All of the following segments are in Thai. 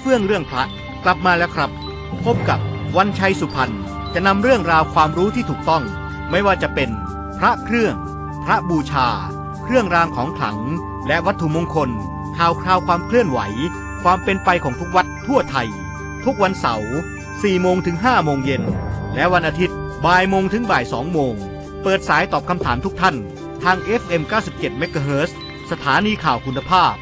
เฟื่องเรื่องพระกลับมาแล้วครับ พบกับวันชัยสุพรรณจะนำเรื่องราวความรู้ที่ถูกต้อง ไม่ว่าจะเป็นพระเครื่อง พระบูชา เครื่องรางของขลัง และวัตถุมงคลข่าวคราวความเคลื่อนไหว ความเป็นไปของทุกวัดทั่วไทย ทุกวันเสาร์4โมงถึง5โมงเย็น และวันอาทิตย์บ่ายโมงถึงบ่าย2โมง เปิดสายตอบคำถามทุกท่าน ทาง FM 97 MHz สถานีข่าวคุณภาพ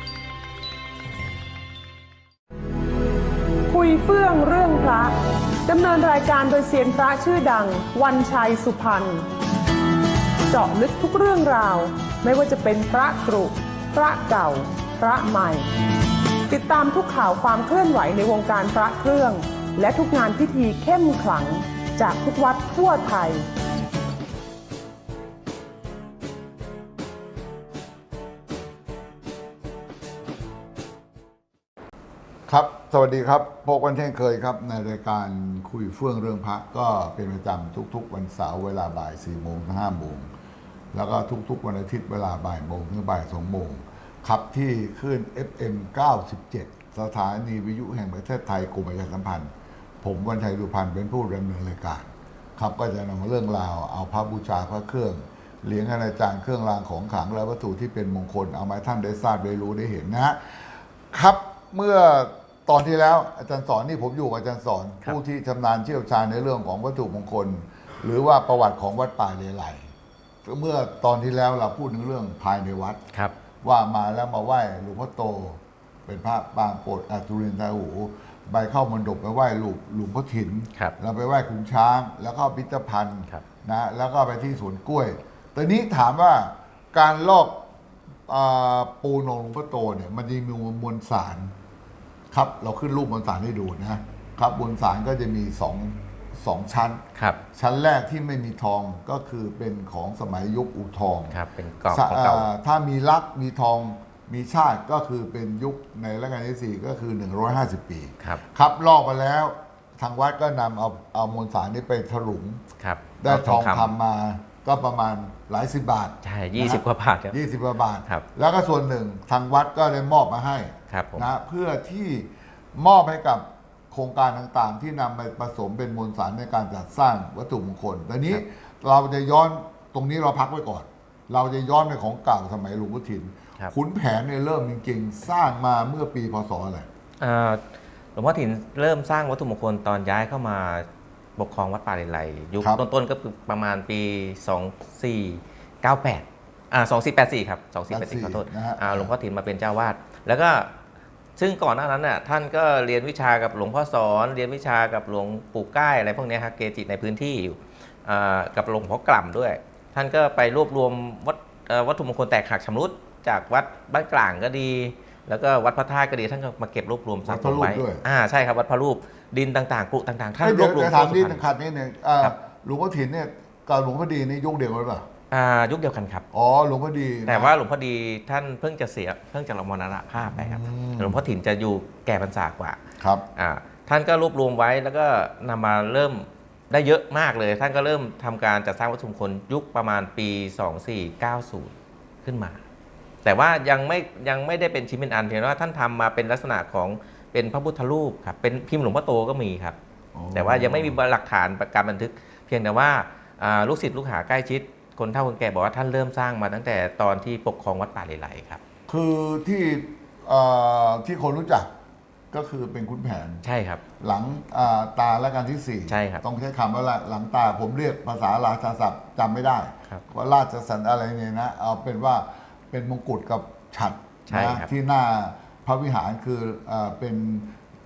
คุยเฟื่องเรื่องพระดำเนินรายการโดยเซียนพระชื่อดัง วันชัยสุพรรณเจาะลึกทุกเรื่องราว ไม่ว่าจะเป็นพระกรุพระเก่า พระใหม่ ติดตามทุกข่าวความเคลื่อนไหวในวงการพระเครื่อง และทุกงานพิธีเข้มขลัง จากทุกวัดทั่วไทย สวัสดีครับพบกันเช่นเคยครับในรายการคุยเฟื่องเรื่องพระก็เป็นประจำทุก ๆ วันเสาร์เวลาบ่าย4โมงถึง5โมงแล้วก็ทุกๆ วันอาทิตย์เวลาบ่ายโมงถึงบ่าย2โมงครับที่ขึ้น FM 97 สถานีวิทยุแห่งประเทศไทยกรมประชาสัมพันธ์ ผมวันชัยดุพันธ์เป็นผู้ดำเนินรายการครับก็จะนำเรื่องราวเอาพระบูชาพระเครื่องเหรียญอาจารย์เครื่องรางของขลังและวัตถุที่เป็นมงคลเอามาให้ท่านได้ทราบได้รู้ได้เห็นนะฮะครับเมื่อ ตอนที่แล้วอาจารย์สอนนี่ผมอยู่กับอาจารย์สอน ครับ ผู้ที่ชำนาญเชี่ยวชาญในเรื่องของวัตถุมงคล หรือว่าประวัติของวัดป่าเลไลเมื่อตอนที่แล้วเราพูดถึงเรื่องภายในวัด ครับ ว่ามาแล้วมาไหว้หลวงพ่อโต เป็นพระปางโปรดอาตุรินทราหูใบเข้ามณฑปไปไหว้หลวงหลวงพ่อถินครับเราไปไหว้ขุนช้าง แล้วก็พิพิธภัณฑ์ครับ นะแล้วก็ไปที่สวนกล้วยตอนนี้ถามว่าการลอกอาปูนของหลวงพ่อโตเนี่ยมันจะมีมวลสาร ครับเราขึ้นรูปมวลสารให้ดูนะครับมวลสารก็จะมีสองสองชั้น ครับ ชั้นแรกที่ไม่มีทองก็คือเป็นของสมัยยุคอู่ทองครับ เป็นกรอบสะของเก่า อ่าถ้ามีลักษณ์มีทองมีชาติก็คือเป็นยุคในรัชกาลที่สี่ก็คือ 150 ปีครับ ครับลอกมาแล้วทางวัดก็นำเอาเอามวลสารนี้ไปถลุง ครับได้เาทองคำมาก็ประมาณ หลายสิบบาทใช่ยี่สิบกว่าบาทครับยี่สิบกว่าบาท ครับแล้วก็ส่วนหนึ่งทางวัดก็ได้มอบมาให้ครับผมนะเพื่อที่มอบให้กับโครงการต่างๆ ที่นำไปผสมเป็นมวลสารในการจัดสร้างวัตถุมงคลแต่นี้เราจะย้อนตรงนี้เราพักไว้ก่อน เราจะย้อนไปของเก่าสมัยหลวงพ่อถินครับ ขุนแผนเนี่ยเริ่มจริงๆ สร้างมาเมื่อปีพศอะไรอ่าหลวงพ่อถิ่นเริ่มสร้างวัตถุมงคลตอนย้ายเข้ามา ปกครองวัดป่าเลไลยุคครับ ต้นๆก็คือประมาณปี 2498อ่า2484 ครับ 2484 ขอโทษนะฮะ อ่าหลวงพ่อถิ่นมาเป็นเจ้าวาดแล้วก็ซึ่งก่อนหน้านั้นน่ะท่านก็เรียนวิชากับหลวงพ่อสอน เรียนวิชากับหลวงปู่ก้ายอะไรพวกเนี้ยครับเกจิในพื้นที่อยู่อ่ากับหลวงพ่อกล่ำด้วย ท่านก็ไปรวบรวมวัตเอ่อวัตถุมงคลแตกหักชำรุดจากวัดบ้านกลางก็ดี แล้วก็วัดพระธาตุก็ดีท่านก็มาเก็บรวบรวมสะสมไว้วัดพระรูปด้วย อ่าใช่ครับวัดพระรูป ดินต่างๆกรุต่างๆท่านเอ้ยรเดี๋วยวบรวมจะถามที่นิดสุพรนึรงณขัดนิดนึงอ่าครับหลวงพ่อถินเนี่ยกับหลวงพ่อดีในยุคเดียวกันหรือเปล่าอ่ายุคเดียวกันครับอ๋อหลวงพ่อดีนะแต่ว่าหลวงพ่อดีท่านเพิ่งจะเสียเพิ่งจะมรณภาพไปครับอืมหลวงพ่อถิ่นจะอยู่แก่พรรษากว่าครับอ่าท่านก็รวบรวมไว้แล้วก็นำมาเริ่มได้เยอะมากเลย ท่านก็เริ่มทำการจัดสร้างวัตถุมงคลยุคประมาณปี 2490 ขึ้นมา แต่ว่ายังไม่ยังไม่ได้เป็นชิ้นเป็นอันเพียงแต่ว่าท่านทำมาเป็นลักษณะของ เป็นพระพุทธรูปครับเป็นพิมพ์หลวงพ่อโตก็มีครับอ๋อแต่ว่ายังไม่มีหลักฐานการบันทึก เพียงแต่ว่าอ่าลูกศิษย์ลูกหาใกล้ชิด คนเฒ่าคนแก่บอกว่าท่านเริ่มสร้างมาตั้งแต่ตอนที่ปกครองวัดป่าเลไลครับ คือที่เอ่อที่คนรู้จักก็คือเป็นขุนแผนใช่ครับ หลังอ่าตาและการที่สี่ใช่ครับต้องใช้คำว่าละหลังตาผมเรียกภาษาราชาศัพท์จำไม่ได้ครับว่าราชสันอะไรเนี่ยนะเอาเป็นว่าเป็นมงกุฎกับฉัดใช่นะครับที่หน้า พระวิหารคือเอ่อเป็น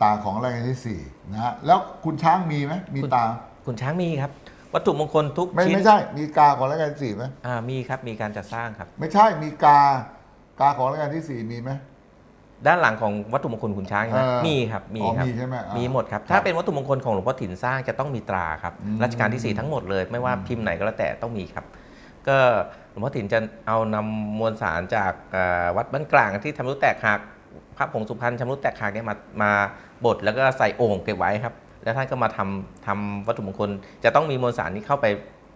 ตาของรัชกาลที่สี่นะฮะแล้วคุณช้างมีไหมมีตาคุณช้างมีครับ วัตถุมงคลทุกไม่ชิ้นไม่ใช่ มีกาของรัชกาลที่สี่ไหมอ่ามีครับมีการจัดสร้างครับ ไม่ใช่มีกากาของรัชกาลที่สี่มีไหม ด้านหลังของวัตถุมงคลขุนช้างใช่ไหมเออมีครับมีอ๋อครับมีใช่ไหมอ่ามีมีหมดครับครับ ถ้าเป็นวัตถุมงคลของหลวงพ่อถิ่นสร้างจะต้องมีตราครับอืม รัชกาลที่4ทั้งหมดเลย ไม่ว่าพิมพ์ไหนก็แล้วแต่ต้องมีครับ ก็หลวงพ่อถิ่นจะเอานำมวลสารจากเอ่อวัดบ้านกลางที่ทำรุแตกหัก พระผงสุพรรณชำรุแตกหักเนี่ยมามาบดแล้วก็ใส่โอ่งเก็บไว้ครับ แล้วท่านก็มาทำทำวัตถุมงคล จะต้องมีมวลสารนี้เข้าไป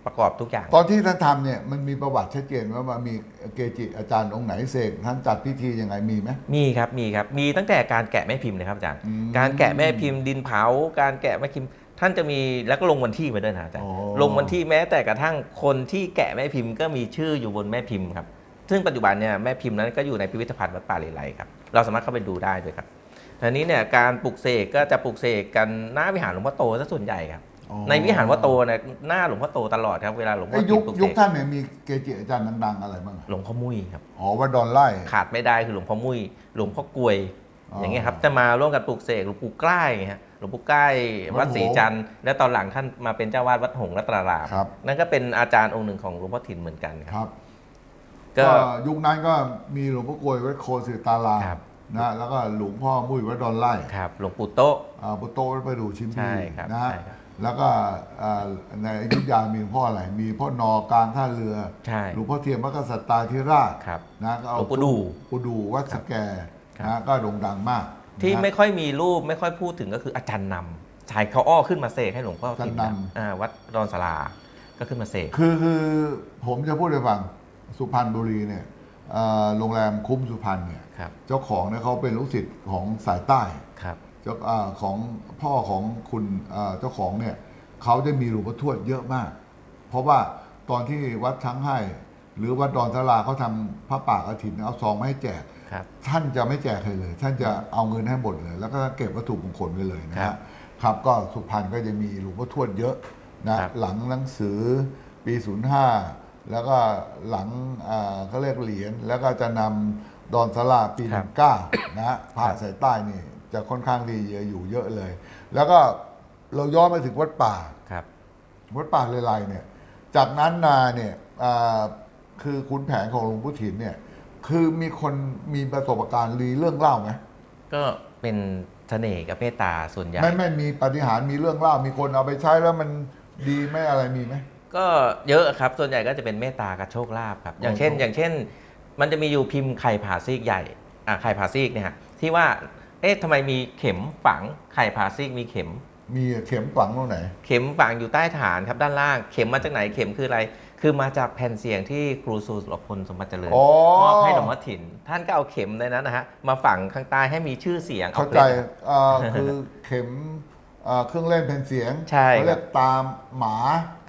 ประกอบทุกอย่าง ตอนที่ท่านทำเนี่ยมันมีประวัติชัดเจนว่ามันมีเกจิอาจารย์องค์ไหนเสกท่านจัดพิธียังไงมีไหมมีครับมีครับมีตั้งแต่การแกะแม่พิมพ์เลยครับอาจารย์อืมการแกะแม่พิมพ์ดินเผา การแกะแม่พิมพ์ ท่านจะมีแล้วก็ลงวันที่มาด้วยนะอาจารย์อ๋อลงวันที่แม้แต่กระทั่งคนที่แกะแม่พิมพ์ก็มีชื่ออยู่บนแม่พิมพ์ครับ ซึ่งปัจจุบันเนี่ยแม่พิมพ์นั้นก็อยู่ในพิพิธภัณฑ์วัดป่าเลไลครับเราสามารถเข้าไปดูได้ด้วยครับทีนี้เนี่ยการปลูกเสกก็จะปลูกเสกกันหน้าวิหารหลวงพ่อโตซะส่วนใหญ่ครับอ๋อในวิหารวัดโตเนี่ยหน้าหลวงพ่อโตตลอดครับเวลาหลวงพ่ไอ้อยุคปลูกยุเสคกท่านเนี่ยมีเกจิอาจารย์ดังๆอะไรบ้างอะหลวงพ่อมุ้ยครับอ๋อวัดดอนไล่ขาดไม่ได้คือหลวงพ่อมุ้ยหลวงพ่อกลวยอ๋อออย่างเงี้ยครับจะมาร่วมกันปลูกเสกหลวงปู่ใกล้ฮะหลวงปู่ใกล้วัวัดดหงส์ศรีจันทร์และตอนหลังท่านมาเป็นเจ้าวาดวัดหงส์รัตนารามครับนั่นก็เป็นอาจารย์องค์หนึ่งของหลวงพ่อถิ่นเหมือนกันคครับรับ ก็ก็ยุคนั้นก็มีหลวงพ่อกลวยวัดโคสิตารามครับ นะแล้วก็หลวงพ่อมุ้ยวัดดอนไล่ครับ หลวงปู่โต๊ะอ่าปุโตวัดประดูชิมใช่พีครับนะฮะใช่ครับ แล้วก็อ่าในอยุธยามีหลวงพ่ออะไร มีพ่อนอกลางท่าเรือ ใช่ หลวงพ่อเทียมวัดกษัตริย์ตาธิราชครับนะก็เอาหลวงปู่ดูปูดูวัดสแกครับ นะก็โด่งดังมากที่นะไม่ค่อยมีรูปไม่ค่อยพูดถึงก็คืออาจารย์นำชายเขาอ้อขึ้นมาเสกให้หลวงพ่อถิ่นอาจารย์นำ อ่าวัดดอนสลา ก็ขึ้นมาเสก คือคือผมจะพูดให้ฟัง สุพรรณบุรีเนี่ยเอ่อโรงแรมคุ้มสุพรรณเนี่ยครับเจ้าของเนี่ยเขาเป็นลูกศิษย์ของสายใต้ครับเจ้าอ่าของพ่อของคุณอ่าเจ้าของเนี่ยเขาจะมีหลวงพ่อทวดเยอะมาก เพราะว่าตอนที่วัดช้างให้ หรือวัดดอนสลาเขาทำพระป่ากฐินเอาซองมาให้แจกครับท่านจะไม่แจกใครเลย ท่านจะเอาเงินให้หมดเลย แล้วก็เก็บวัตถุมงคลไว้เลยนะครัฮะบครับก็สุพรรณก็จะมีหลวงพ่อทวดเยอะนะครับหลังหนังสือปี 05 แล้วก็หลังอ่าเขาเรียกเหรียญแล้วก็จะนำดอนสลาปีครับ19นะฮะผ่าสายใต้นี่จะค่อนข้างดีอยู่เยอะเลย แล้วก็เราย้อนมาถึงวัดป่าครับวัดป่าเลไลเนี่ย จากนั้นนาเนี่ยอ่าคือคุณแผนของหลวงพ่อถิ่นเนี่ย คือมีคนมีประสบการณ์รีเรื่องเล่าไหมก็เป็นเสน่ห์กับเมตตาส่วนใหญ่ไม่ไม่มีปาฏิหารย์มีเรื่องเล่ามีคนเอาไปใช้แล้วมันดีไหมอะไรมีไหม ก็เยอะครับ ส่วนใหญ่ก็จะเป็นเมตตากับโชคลาภครับ อย่างเช่นโอ้โหอย่างเช่น มันจะมีอยู่พิมพ์ไข่ผ่าซีกใหญ่อ่าไข่ผ่าซีกเนี่ยฮะที่ว่า เอ๊ะทำไมมีเข็มฝังไข่ผ่าซีกมีเข็ม มีเข็มฝังตรงไหน เข็มฝังอยู่ใต้ฐานครับด้านล่าง เข็มมาจากไหน เข็มคืออะไร คือมาจากแผ่นเสียงที่ครูสูสุรพลสมบัติเจริญอ๋อ มอบให้หลวงพ่อถิ่น ท่านก็เอาเข็มในนั้นนะฮะ มาฝังข้างใต้ให้มีชื่อเสียงเข้าอใจพลงเอ่อคือเข็มเอ่อเครื่องเล่นแผ่นเสียงใช่เขาเรียกตามหมา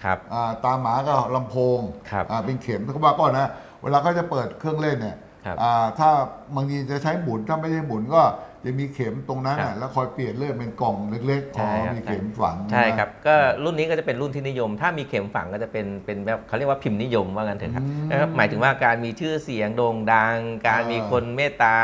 ครับอ่าตามหมาก็ลำโพงครับอ่าเป็นเข็มเขาบอกก่อนนะ เวลาเขาจะเปิดเครื่องเล่นเนี่ยครับอ่าถ้าบางทีจะใช้หมุนถ้าไม่ใช่หมุนก็จะมีเข็มตรงนั้นครัน่ะบแล้วคอยเปลี่ยนเลื่อนเป็นกล่องเล็กๆอ๋ใช่อครับ มีเข็มฝังใช่นะครับ ก็รุ่นนี้ก็จะเป็นรุ่นที่นิยม ถ้ามีเข็มฝังก็จะเป็นเป็นแบบเขาเรียกว่าพิมพ์นิยมว่างั้นเถอะครับอืมนะครับ หมายถึงว่าการมีชื่อเสียงโด่งดัง การอ่ามีมีคนเมตตา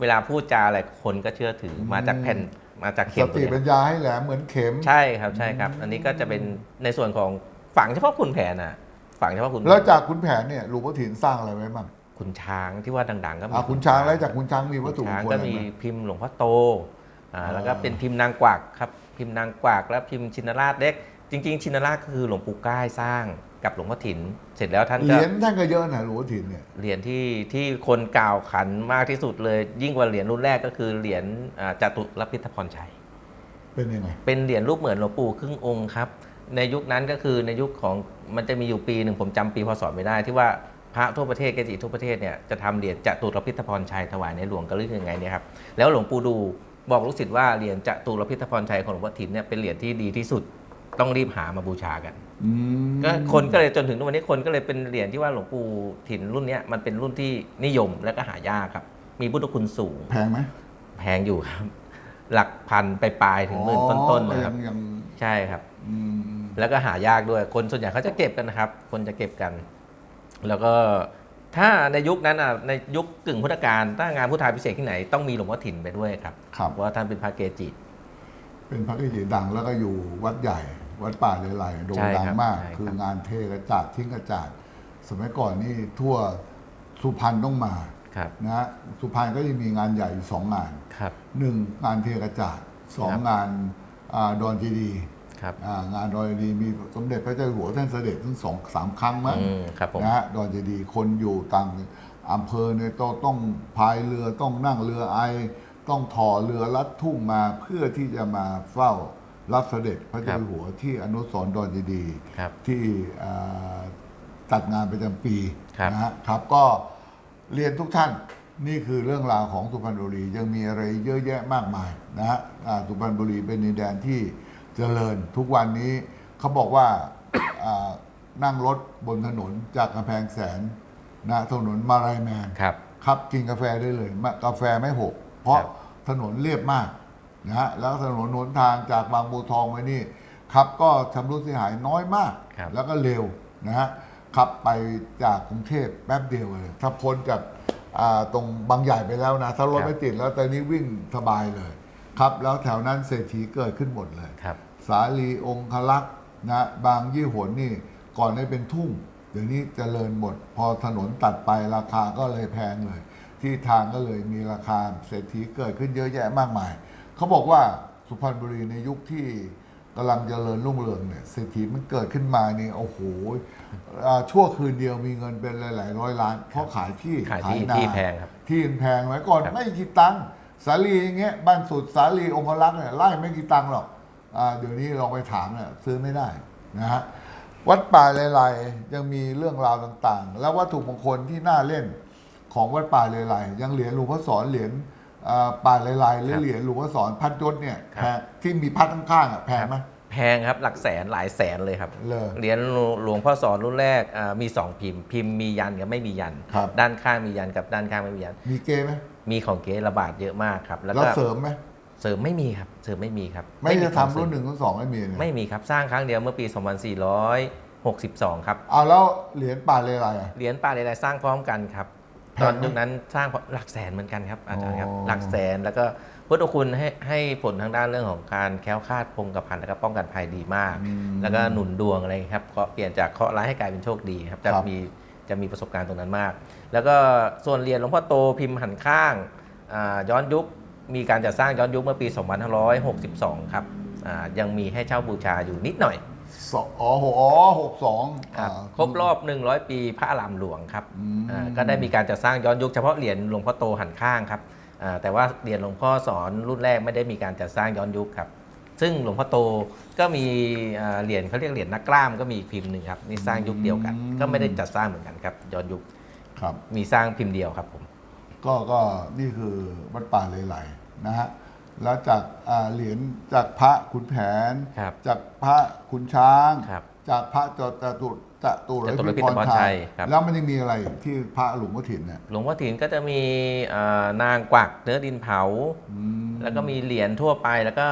เวลาพูดจาอะไรคนก็เชื่อถืออมมาจากแผ่น มาจากสเข็มติตัวปัญเนี้ยญาให้แหลมเหมือนเข็ม ใช่ครับใช่ครับ อันนี้ก็จะเป็นในส่วนของฝังเฉพาะคุณแผนอะฝังเฉพาะคุณแล้วจากคุณแผนเนี่ยหลวงพ่อถิ่นสร้างอะไรไว้บ้างคุณช้างที่ว่าดัง ๆ ก็มีอ่าคุณช้างแล้วจากคุณช้างมีวัตถุมช้างงคลก็อะไรมีไหม พิมพ์หลวงพ่อโตอ่าอ่าแล้วก็เป็นพิมพ์นางกวักครับพิมพ์นางกวักแล้วพิมพ์ชินราชเล็กจริง ๆ ชินราชก็คือหลวงปู่ก้ายสร้าง กับหลวงพ่อถิ่นเสร็จแล้วท่านเหก็รียญท่านก็เยอะนะหลวงพ่อถิ่นเนี่ย เหรียญที่ที่คนกล่าวขันมากที่สุดเลย ยิ่งกว่าเหรียญรุ่นแรกก็คือเหรียญอ่าจตุรพิทพรชัย เป็นยังไง เป็นเหรียญรูปเหมือนหลวงปู่ครึ่งองค์ครับ ในยุคนั้นก็คือในยุคของมันจะมีอยู่ปีหนึ่งผมจำปีพศไม่ได้ที่ว่าพระทั่วประเทศเกจิทั่วประเทศเนี่ยจะทำเหรียญจตุรพิทพรชัยถวายในหลวงก็เรื่องยังไงเนี่ยครับแล้วหลวงปู่ดูบอกลูกศิษย์ว่าเหรียญจตุรพิทพรชัยของหลวงพ่อถิ่นเนี่ยเป็นเหรียญที่ดีที่สุด ต้องรีบหามาบูชากันอืมก็คนก็เลยจนถึงทุกวันนี้คนก็เลยเป็นเหรียญที่ว่าหลวงปู่ถิ่นรุ่นเนี้ยมันเป็นรุ่นที่นิยมและก็หายากครับ มีพุทธคุณสูง แพงไหมแพงอยู่ครับ หลักพันไปปลายๆถึงหมื่นต้นๆอ๋อนะครับยังยังใช่ครับอืมแล้วก็หายากด้วย คนส่วนใหญ่เขาจะเก็บกันนะครับ คนจะเก็บกัน แล้วก็ถ้าในยุคนั้นอะในยุคกึ่งพุทธกาลถ้างานพุทธาพิเศษกที่ไหนต้องมีหลวงพ่อถิ่นไปด้วยครับครับเพราะว่าท่านเป็นพระเกจิเป็นพระเกจิดังแล้วก็อยู่วัดใหญ่ วัดป่าเลไลโด่งใช่ดังครับมากใช่ครับคืองานเทกระจาดทิ้งกระจาดสมัยก่อนนี่ทั่วสุพรรณต้องมาครับนะฮะสุพรรณก็จะมีงานใหญ่อยู่สองงานครับหนึ่งงานเทกระจาดสองครับงานอาดอนเจดีย์ครับอ่างานดอนเจดีย์มีสมเด็จพระเจ้าอยู่หัวท่านเสด็จถึงสองสามครั้งมั้งอืมครับผมนะฮะดอนเจดีย์คนอยู่ต่างอำเภอเนี่ยต้องต้องพายเรือต้องนั่งเรือไอ ต้องถอเรือลัดทุ่งมาเพื่อที่จะมาเฝ้า รับเสด็จพระเจ้าครับอยู่หัวที่อนุสรณ์ดอนเจดีย์ครับ ที่อ่าจัดงานประจำปีครับนะฮะครับก็เรียนทุกท่านนี่คือเรื่องราวของสุพรรณบุรียังมีอะไรเยอะแยะมากมายนะฮะอ่าสุพรรณบุรีเป็นดินแดนที่เจริญทุกวันนี้เขาบอกว่าอ่านั่งรถบนถนนจากกำแพงแสนนะถนนมาลายแมนครับครับกินกาแฟได้เลยมะกาแฟไม่หก เพราะครับถนนเรียบมาก นะฮะแล้วถนนหนทางจากบางบัวทองไปนี่ครับก็ชำรุดเสียหายน้อยมาก ครับ แล้วก็เร็วนะฮะขับไปจากกรุงเทพแป๊บเดียวเลยถ้าพ้นจากอ่าตรงบางใหญ่ไปแล้วนะถ้ารถไม่ติดแล้วตอนนี้วิ่งสบายเลย ครับแล้วแถวนั้นเศรษฐีเกิดขึ้นหมดเลย ครับ สาลีองคลักษณ์นะบางยี่หนนี่ก่อนได้เป็นทุ่ง เดี๋ยวนี้เจริญหมด พอถนนตัดไปราคาก็เลยแพงเลย ที่ทางก็เลยมีราคาเศรษฐีเกิดขึ้นเยอะแยะมากมาย เขาบอกว่าสุพรรณบุรีในยุคที่กำลังเจริญรุ่งเรืองเนี่ยเศรษฐีมันเกิดขึ้นมานี่โอ้โหอ่าชั่วคืนเดียวมีเงินเป็นหลาย ๆ ร้อยล้าน เพราะขายที่ขายที่นาที่แพงครับที่มันแพงไว้ก่อนครับไม่กี่ตังค์สาลีอย่างเงี้ยบ้านสุดสาลีองคลักษณ์เนี่ยไล่ไม่กี่ตังค์หรอกอาเดี๋ยวนี้ลองไปถามเนี่ยซื้อไม่ได้นะฮะวัดป่าเลไลยังมีเรื่องราวต่างๆ แล้ววัตถุมงคลที่น่าเล่นของวัดป่าเลไลยังเหรียญหลวงพ่อสอนเหรียญอ่า ป่าเลไลหรือครับเหรียญหลวงพ่อสอนพัดยศเนี่ยครับแพงที่มีพัดข้างๆอะแพงไหม แพงครับหลักแสนหลายแสนเลยครับเลยเหรียญหลวงพ่อสอนรุ่นแรกอ่ามีสองพิมพ์ พิมพ์มียันกับไม่มียัน ครับ ด้านข้างมียันกับด้านข้างไม่มียัน มีเกไหมมีของเก๊ระบาดเยอะมากครับ แล้วแล้วก็เสริมไหมเสริมไม่มีครับเสริมไม่มีครับไม่จะของทำรุ่นหนึ่งรุ่นสองไม่มีเลยไม่มีครับสร้างครั้งเดียวเมื่อปี 2462 ครับเอาแล้วเหรียญป่าเลไลอะ เหรียญป่าเลไลสร้างพร้อมกันครับแพ ตองนไหมยุคนั้นสร้างหลักแสนเหมือนกันครับอาจารย์ครับอ๋อหลักแสนแล้วก็พุทธคุณให้ให้ผลทางด้านเรื่องของการแคล้วคลาดพงกระพันแล้วก็ป้องกันภัยดีมาก แล้วก็หนุนดวงอะไรครับเคาะเปลี่ยนจากเคราะห์ร้ายให้กลายเป็นโชคดีครับจะครับมีจะมีประสบการณ์ตรงนั้นมาก แล้วก็ส่วนเหรียญหลวงพ่อโตพิมพ์หันข้างอ่าย้อนยุคมีการจัดสร้างย้อนยุคเมื่อปี 2562 ครับอ่ายังมีให้เช่าบูชาอยู่นิดหน่อย สองอ๋อหกอ๋อหกสองครับอ่า ครบรอบ 100 ปีพระอารามหลวงครับอืม อ่าก็ได้มีการจัดสร้างย้อนยุคเฉพาะเหรียญหลวงพ่อโตหันข้างครับอ่าแต่ว่าเหรียญหลวงพ่อสอนรุ่นแรกไม่ได้มีการจัดสร้างย้อนยุคครับ ซึ่งหลวงพ่อโตก็มีอ่าเหรียญเขาเรียกเหรียญนักกล้ามก็มีอีกพิมพ์หนึ่งครับนี่สร้างยุคเดียวกัน ก็ไม่ได้จัดสร้างเหมือนกันครับย้อนยุคครับ มีสร้างพิมพ์เดียวครับผม ก็ก็นี่คือวัดป่าเลไลนะฮะ แล้วจากอ่าเหรียญจากพระขุนแผน ครับจากพระขุนช้าง ครับจากพระจตตุจตุจตุรพิพิธพพรรชัชัยยครับ แล้วมันยังมีอะไรที่พระหลวงพ่อถิ่นเนี่ยหลวงพ่อถิ่นก็จะมีอ่านางกวักเนื้อดินเผา อืมแล้วก็มีเหรียญทั่วไปแล้วก็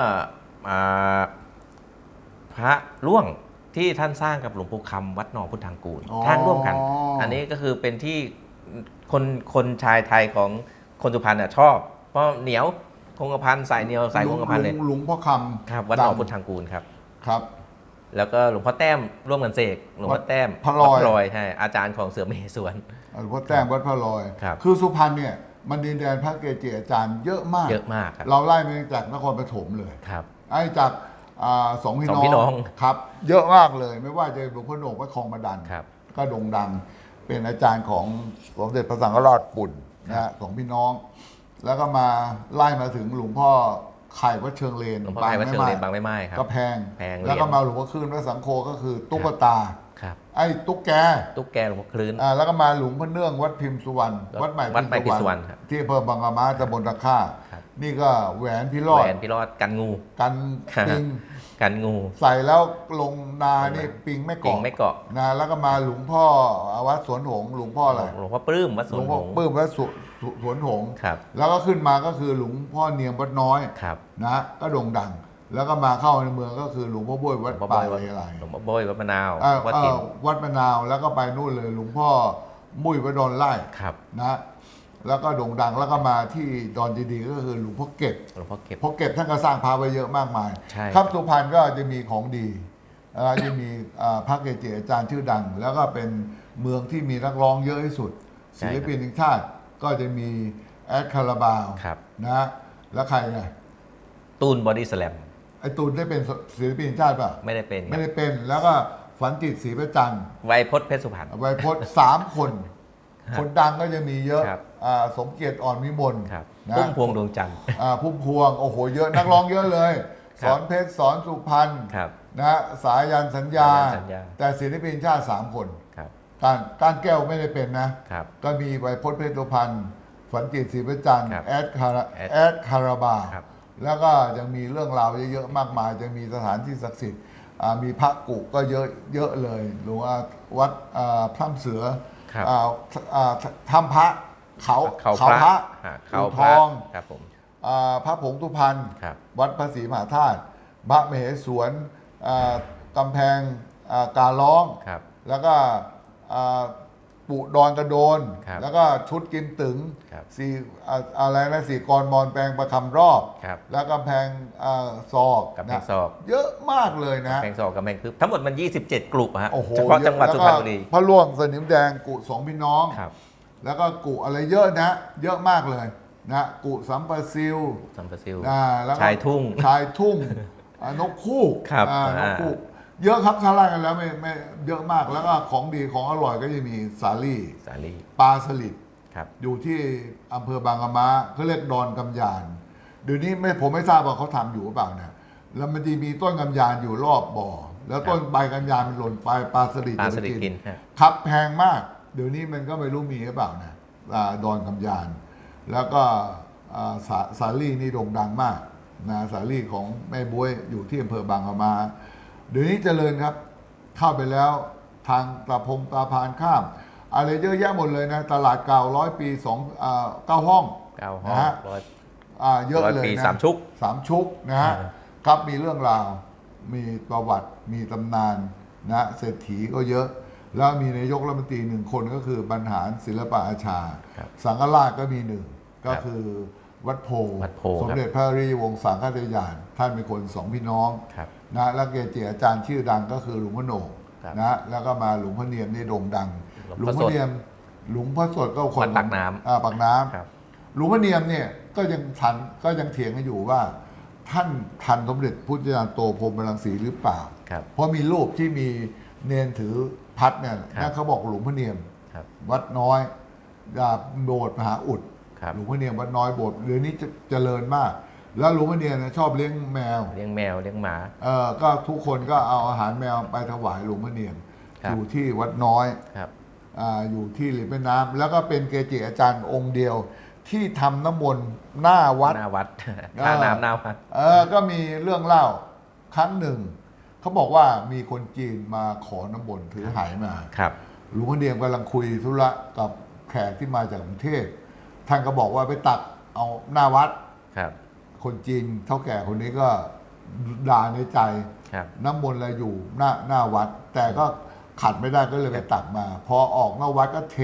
อ่าพระร่วงที่ท่านสร้างกับหลวงปู่คำวัดหนองพุทธังกูลสร้างร่วมกัน อันนี้ก็คือเป็นที่คนคนชายไทยของคนสุพรรณน่ะชอบ เพราะเหนียว คงกระพันสายเหนียวสายคงกระพันเลยหงหลวงพ่อคำครับวัดหนองำพุทธังกูลครับครับ แล้วก็หลวงพ่อแต้มร่วมกันเสกหลวงพ่อแต้มพระลอยวัดลอยใช่อาจารย์ของเสือมเหสวนหลวงพ่อแต้มวัดพระลอยครับคือสุพรรณเนี่ยมันดินแดนพระเกจิอาจารย์เยอะมากเยอะมากครับเราไล่มาจากนครปฐมเลยครับไอ้จากอ่าสองพี่สน้อองงพี่น้องครับ เยอะมากเลยไม่ว่าจะหลวงพ่อโหนกวัดคลองบาดันครับก็โด่งดังเป็นอาจารย์ของสมเด็จพระสังฆราชปุ่นนะฮะสองพี่น้อง แล้วก็มาไล่มาถึงหลวงพ่อไข่วัดเชิงเลนหลวงพ่อไทยวัดเชิงเลนบางไม่ไม่ไม้ครับก็แพงแพงแล้วก็เหรียญมาหลวงพ่อคืนวัดสังโฆก็คือตุ๊กตาครับไอ้ตุ๊กแก ตุ๊กแกหลวงพ่อคลื่นอ่าแล้วก็มาหลวงพ่อเนื่องวัดพิมพ์สุวรรณวัดใหม่วัดใหม่พิมพ์สุวรรณครับที่อำเภอบางกะมาตำบลตะค่าครับนี่ก็แหวนพิรอแหดวนพี่รอดกันงู กันครับปิงกันงู ใส่แล้วลงนานี่ปิงไม่ปิงเกาะไม่เกาะนะแล้วก็มาหลวงพ่อวัดสวนหงส์หลวงพ่ออะไรหลวงพ่อปลื้มวัดสหลววนงหพ่องส์ปื้มวัด สุสุสวนหงส์ครับ แล้วก็ขึ้นมาก็คือหลวงพ่อเนียมวัดน้อยครับนะก็โด่งดัง แล้วก็มาเข้าในเมืองก็คือหลวงพ่อบ้วยหลวัวดงพ่อป่าโบยวัดเลไลหลวงพ่อโบยวัดมะนาวเอ่อวัดเอ่ถิ่นอวัดมะนาวแล้วก็ไปนู่นเลยหลวงพ่อมุ้ยวัดดอนไล่ครับนะแล้วก็โด่งดังแล้วก็มาที่ดอนเจดีย์ก็คือหลวงพ่อเก็บหลวงพ่อเก็บพอเก็บท่านก็สร้างพระไว้เยอะมากมายใช่ครับสุพรรณก็จะมีของดีแล้วก็จะมีอ่าพระเกจิอาจารย์ชื่อดัง แล้วก็เป็นเมืองที่มีนักร้องเยอะที่สุดใช่ศิครับลปินแห่งชาติ ก็จะมีแอดคาราบาวครับ นะแล้วใครไงตูนบอดี้สแลมไอ้ตูนได้เป็นศิลปินแห่งชาติป่ะ ไม่ได้เป็นคไม่รับได้เป็นแล้วก็ฝันจิตศรีประจันทร์ไวพจน์เพชรสุพรรณ ไวยพจน์สามคนคนดังก็จะมีเยอะครับ อ่าสมเกียรติอ่อนวิมลครับนะ พุ่มพวงดวงจันทร์ อ่าพุ่มพวงโอ้โหเยอะนักร้องเยอะเลยสอนเพชรสอนสุพรรณครับ นะฮะสายันสัญญา สายันสัญญา แต่ศิลปินชาติสามคนครับ การการแก้วไม่ได้เป็นนะ ครับ ก็มีไวยพจน์เพชรสุพรรณฝันจิตศรีประจันทร์ครับแอดคาราแอดแอดคาราบาวครับ แล้วก็ยังมีเรื่องราวเยอะๆมากมายจะมีสถานที่ศักดิ์สิทธิ์อ่ามีพระกุก็เยอะเยอะเลยหรือว่าวัดอ่าพร่ำเสือครับอ่าอ่าถ้ำพระเขาเขาพระพระอ่าเขาอู่พทระอง ครับผม อ่าพระผงตุพันครับวัดพระศรีมหาธาตุพระมเหสวนอ่ากำแพงอ่าการร้อง ครับ แล้วก็อ่า ปุดอนกระโดน ครับแล้วก็ชุดกินตึงครับสี่อ่าอะไรนะสี่กรมอนแปลงประคำรอบ ครับแล้วกำแพงอ่าศอกกำแพงนะศอก เยอะมากเลยนะแพงศอกกับแพงคือทั้งหมดมัน 27 กลุ่มฮะโอ้โหเฉพาะจังหวัดเยสุอะพรรณแล้วบุรีก็พระล่วงสนิมแดงกุสองพี่น้อง ครับแล้วก็กุอะไรเยอะนะ เยอะมากเลยนะกุสัมปะซิลสัมปซิล อ่าแล้วก็ชายทุ่งชายทุ่งอ่านกคู่ครับอ่านกอ่าคู่ เยอะครับถ้าไล่กันแล้วไม่ไม่เยอะมากแล้วก็ของดีของอร่อยก็จะมีสาลี่ สาลีปลาสลิดครับ อยู่ที่อำเภอบางกะมาเขาเรียกดอนกำยานเดี๋ยวนี้ไม่ผมไม่ทราบว่าเขาทำอยู่หรือเปล่านะแล้วมันจะมีต้นกำยานอยู่รอบบ่อ แล้วต้นใบกำยานมันหล่นไปปลาสลิดปลาจะสไปลิดกินฮะ ครับแพงมาก เดี๋ยวนี้มันก็ไม่รู้มีหรือเปล่านะอ่าดอนกำยาน แล้วก็อ่าสาสาลี่นี่โด่งดังมากนะสาลี่ของแม่บวยอยู่ที่อำเภอบางกะมา เดี๋ยวนี้เจริญครับ เข้าไปแล้วทางตะพงตาพานข้าม อะไรเยอะแยะหมดเลยนะ ตลาดเก่าร้อยปีสองอ่าเก้าห้องเก้าห้อนะงฮะร้อยอ่าเยอะร้อยเลยปีนะสามชุกสามชุกนะฮะอ่าครับมีเรื่องราว มีประวัติมีตำนานนะเศรษฐีก็เยอะ แล้วมีนายกรัฐมนตรีหนึ่งคนก็คือบรรหารศิลปะอาชาครับสังฆราชก็มีหนึ่งก็ครับคือวัดโพวัดโพ สมเด็จพระรีวงศ์สังฆทายาน ท่านเป็นคนสองพี่น้องครับ นะแล้วเกจิอาจารย์ชื่อดังก็คือหลวงพ่อโหนงครับนะแล้วก็มาหลวงพ่อเนียมนี่โด่งดัง หหลลววงงพ่อพ่สอดเนียมหลวงพ่อสดก็คนวัดปากน้ำ อ่าปากน้ำ ครับ หลวงพ่อเนียมเนี่ยก็ยังทันก็ยังเถียงกันอยู่ว่า ท่านทันสมเด็จพุทธจารย์โตพรหมรังสีหรือเปล่า ครับ เพราะมีรูปที่มีเนนถือพัดเนี่ยครับ นั่นเขาบอกหลวงพ่อเนียม ครับ วัดน้อยอ่าโบสถ์มหาอุดครับ หลวงพ่อเนียมวัดน้อยโบสถ์เดี๋ยวนี้จะเจริญมาก แล้วหลวงพ่อเนียมเนี่ยชอบเลี้ยงแมว เลี้ยงแมวเลี้ยงหมา เออก็ทุกคนก็เอาอาหารแมวไปถวายหลวงพ่อเนียมครับ อยู่ที่วัดน้อยครับ อ่าอยู่ที่ริมแม่น้ำแล้วก็เป็นเกจิอาจารย์องค์เดียว ที่ทำน้ำมนต์หน้าวัด หน้าวัดอ่าท่าน้ำหน้าวัด เออก็มีเรื่องเล่าครั้งหนึ่ง เขาบอกว่ามีคนจีนมาขอน้ำมนต์ถือหายมา ครับ หลวงพ่อเนียมกำลังคุยธุระกับแขกที่มาจากกรุงเทพท่านก็บอกว่าไปตักเอาหน้าวัด ครับ คนจีนเท่าแก่คนนี้ก็ด่าในใจ ครับ น้ำมนต์อะไรอยู่หน้าหน้าวัด แต่ก็ขัดไม่ได้ก็เลยไปตักมา พอออกนอกวัดก็เท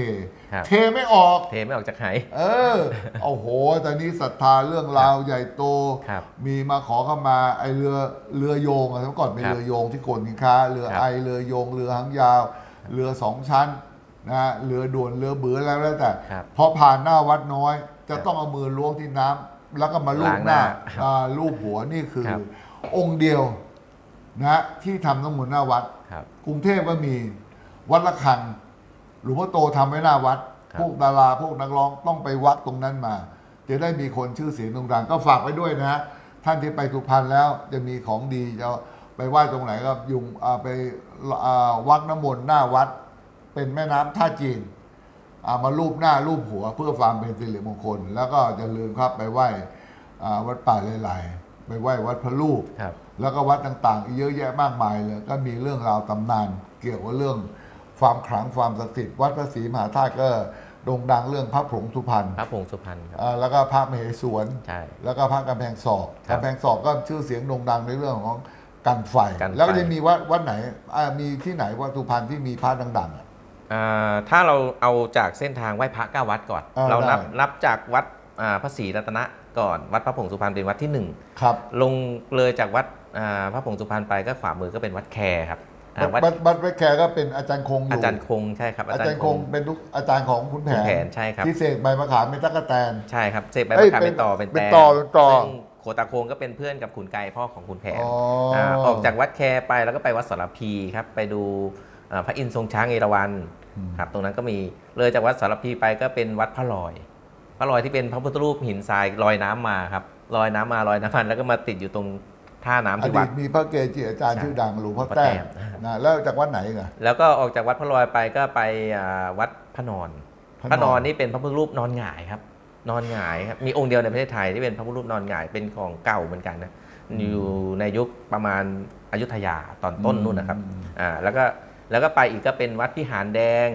ครับ เทไม่ออก เทไม่ออกจากไห เออ โอ้โห ตอนนี้ศรัทธาเรื่องราวใหญ่โต ครับมีมาขอเข้ามาไอเรือเรือโยงอะเมื่อก่อนเป็นครับเรือโยงที่โกนกินค้า เรือครับไอเรือโยง เรือหางยาว เรือสองชั้นนะฮะเรือด่วนเรือเบือแล้วแล้วแต่ ครับพอผ่านหน้าวัดน้อย จะครับต้องเอามือล้วงที่น้ำ แล้วก็มาลูบล้างหหน้าน้าอ่าลูบหัวนี่คือ ครับ องค์เดียวนะที่ทำน้ำมนต์หน้าวัด ครับ กรุงเทพก็มีวัดละคังหลวงพ่อโตทำไว้หน้าวัด ครับ พวกดาราพวกนักร้องต้องไปวัดตรงนั้นมา จะได้มีคนชื่อเสียงโด่งดังก็ฝากไว้ด้วยนะฮะท่านที่ไปสุพรรณแล้วจะมีของดีจะไปไหว้ตรงไหนก็ยุงอ่าไปอ่าวัดน้ำมนต์หน้าวัด เป็นแม่น้ำท่าจีน อ่ามารูปหน้ารูปหัว เพื่อความเป็นสิริมงคล แล้วก็จะลืมครับไปไหว้อ่าวัดป่าเลไลไปไหว้วัดพระลูก ครับ แล้วก็วัดต่างๆอีกเยอะแยะมากมายเลย ก็มีเรื่องราวตำนาน เกี่ยวกับเรื่องความขลังความศักดิ์สิทธิ์วัดพระศรีมหาธาตุก็โด่งดังเรื่องพระผงสุพรรณพระผงสุพรรณครับ อ่าแล้วก็พระมเหสวน ใช่ แล้วก็พระกำแพงศอกครับกำแพงศอกก็ชื่อเสียงโด่งดังในเรื่องของกันไฟ กันไฟ แล้วก็จะมีวัดวัดไหนอ่ามีที่ไหนวัดสุพรรณที่มีพระดังๆอะอ่า ถ้าเราเอาจากเส้นทางไหว้พระเก้าวัดก่อนอ่าเรานับได้นับจากวัดอ่าพระศรีรัตนะก่อนวัดพระผงสุพรรณเป็นวัดที่หนึ่งครับลงเลยจากวัดอ่าพระผงสุพรรณไปก็ขวามือก็เป็นวัดแคครับอ่าวัดวัดวัดวัดแขกก็เป็นอาจารย์คงอยู่อาจารย์คงใช่ครับอาจารย์คงเป็นลูกอาจารย์ของคุณแผคุณนแผนใช่ครับที่เสกใบมะขามเป็นตั๊กแตนใช่ครับเสพใบเอ้มะยขามเป็เป็นนต่อเป็นเป็นแตต่อเป็นต่อซึ่งโคตาโคงก็เป็นเพื่อนกับขุนไกรพ่อของขุนแผนอ๋ออ่าออกจากวัดแคไปแล้วก็ไปวัดสรพีครับไปดูอ่า พระอินทร์ทรงช้างเอราวัณครับตรงนั้นก็มีเลยจากวัดสรพีไปก็เป็นวัดพระลอย พระลอยที่เป็นพระพุทธรูปหินทรายลอยน้ำมาครับลอยน้ำมาลอยน้ำมันแล้วก็มาติดอยู่ตรงท่าน้ำอที่ดีวัดตมีพระเกจิอาจารย์ใช่ชื่อดังหลวงพ่อพ่อแต้แต้มมนะแล้วจากวัดไหนกันแล้วก็ออกจากวัดพระลอยไปก็ไปอ่าวัดพระนอนพระนอนพระนอนนี่เป็นพระพุทธรูปนอนหงายครับ นอนหงายครับมีองค์เดียวในประเทศไทยที่เป็นพระพุทธรูปนอนหงายเป็นของเก่าเหมือนกันนะอยู่ในยุคประมาณอยุธยาตอนต้นนู่นนะครับอ่าแล้วก็ แล้วก็ไปอีกก็เป็นวัดพิหารแดง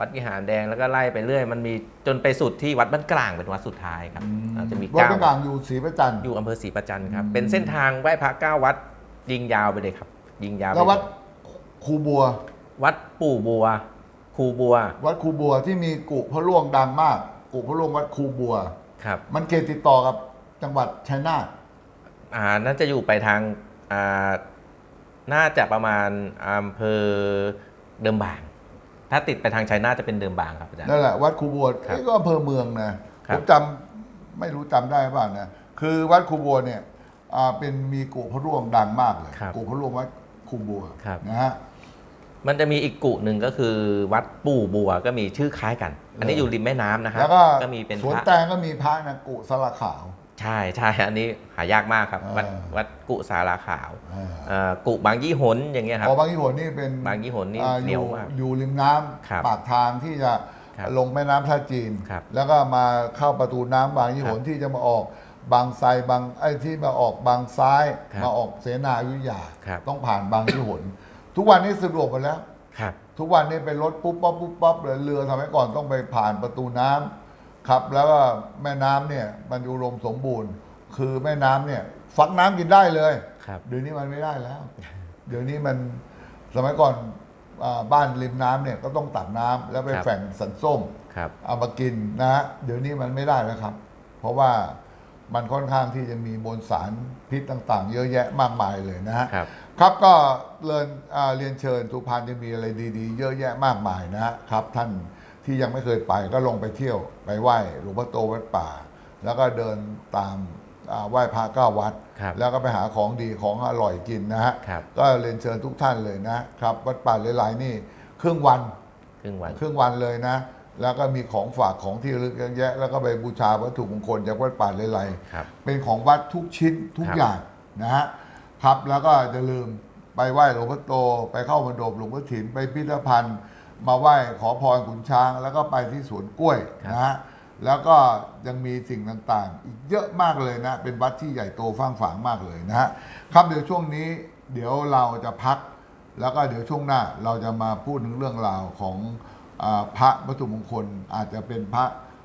วัดพิหารแดงแล้วก็ไล่ไปเรื่อย มันมีจนไปสุดที่วัดบ้านกลางเป็นวัดสุดท้ายครับอ่าจะมีวัดเก้าเป็นกลางอยู่ศรีประจันทร์อยู่อำเภอศรีประจันทร์ครับอืมเป็นเส้นทางไหว้พระเก้าวัดยิงยาวไปเลยครับ ยิงยาวไปแล้ววัดครูบัว วัดปู่บัวครูบัว วัดครูบัวที่มีกุพระล่วงดังมาก กุพระล่วงวัดครูบัวครับ มันเขตติดต่อกับจังหวัดชัยนาทอ่าน่าจะอยู่ไปทางอ่า น่าจะประมาณอำเภอเดิมบาง ถ้าติดไปทางชัยนาทจะเป็นเดิมบางครับอาจารย์ นั่นแหละวัดครูบัวครับนี่ก็อำเภอเมืองนะครัผบ มจำไม่รู้จำได้ป่ะนะคือวัดครูบัวเนี่ยอ่าเป็นมีกุพระร่วงดังมากเลยครับกุพระร่วงวัดครูบัวครับ นะฮะ มันจะมีอีกกุหนึ่งก็คือวัดปู่บัวก็มีชื่อคล้ายกัน อันนี้อยู่ริมแม่น้ำนะครับแล้วก็ก็มีเป็นสวนพระ แตงก็มีพระนะกุสละขาว ใช่ใช่อันนี้หายากมากครับ วัดอ่า วัดกุสาราขาวอ่าอ่ากุบางยี่หนอย่างเงี้ยครับอ๋อบางยี่หนนี่เป็นบางยี่หนนี่อ่าเหนียวอยู่มากอยู่ริมน้ำครับปากทางที่จะครับลงแม่น้ำท่าจีน ครับแล้วก็มาเข้าประตูน้ำบางยี่หนครับที่จะมาออกบางไทรบางไอ้ที่มาออกบางซ้ายครับมาออกเสนาอยุธยา ครับ ต้องผ่านบางยี่หน ทุกวันนี้สะดวกหมดแล้ว ครับ ทุกวันนี้เป็นรถปุ๊บปั๊บปุ๊บปั๊บเลยเรือสมัยก่อนต้องไปผ่านประตูน้ำ ครับแล้วก็แม่น้ำเนี่ยมันอุดมสมบูรณ์ คือแม่น้ำเนี่ยฟักน้ำกินได้เลยครับเดี๋ยวนี้มันไม่ได้แล้ว เดี๋ยวนี้มันสมัยก่อนอาบ้านริมน้ำเนี่ยก็ต้องตักน้ำแล้วไปครับ แฝงสันส้ม ครับ เอามากินนะฮะเดี๋ยวนี้มันไม่ได้แล้วครับ เพราะว่ามันค่อนข้างที่จะมีมวลสารพิษต่างๆ เยอะแยะมากมายเลยนะฮะครับ ครับก็เรียนอ่าเรียนเชิญสุพรรณจะมีอะไรดีๆ เยอะแยะมากมายนะฮะครับ ท่าน ที่ยังไม่เคยไปก็ลงไปเที่ยวไปไหว้หลวงพ่อโตวัดป่า แล้วก็เดินตามอ่าไหว้พระเก้าวัด ครับแล้วก็ไปหาของดีของอร่อยกินนะฮะครับ ก็เรียนเชิญทุกท่านเลยนะครับ วัดป่าเลายๆนี่ครึ่งวัน ครึ่งวัน ครึ่งวันเลยนะ แล้วก็มีของฝากของที่ระลึกเยอะแยะ แล้วก็ไปบูชาวัตถุมงคลจากวัดป่าเลายๆครับเป็นของวัดทุกชิ้นทุกครับ อย่างนะฮะ ครับ แล้วก็จะลืมไปไหว้หลวงพ่อโต ไปเข้ามณฑปหลวงพ่อถิน ไปพิพิธภัณฑ์ มาไหว้ขอพรขุนช้าง แล้วก็ไปที่สวนกล้วยนะฮะแล้วก็ยังมีสิ่งต่างๆ อีกเยอะมากเลยนะ เป็นวัดที่ใหญ่โตฟ้างฝางมากเลยนะฮะครับเดี๋ยวช่วงนี้เดี๋ยวเราจะพัก แล้วก็เดี๋ยวช่วงหน้าเราจะมาพูดถึงเรื่องราวของอาพระวัตถุมงคล อาจจะเป็นพระ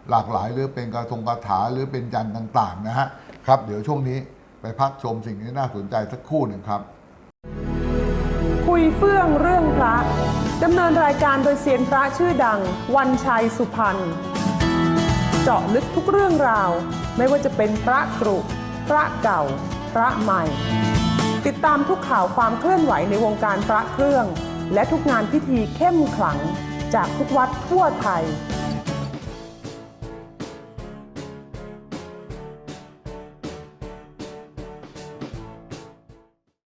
หลากหลาย หรือเป็นกระทงกระถาหรือเป็นยันต์ต่างๆนะฮะครับเดี๋ยวช่วงนี้ไปพักชมสิ่งที่น่าสนใจสักครู่หนึ่งครับ คุยเฟื่องเรื่องพระ ดำเนินรายการโดยเซียนพระชื่อดัง วันชัยสุพรรณ เจาะลึกทุกเรื่องราว ไม่ว่าจะเป็นพระกรุพระเก่า พระใหม่ ติดตามทุกข่าวความเคลื่อนไหวในวงการพระเครื่อง และทุกงานพิธีเข้มขลัง จากทุกวัดทั่วไทย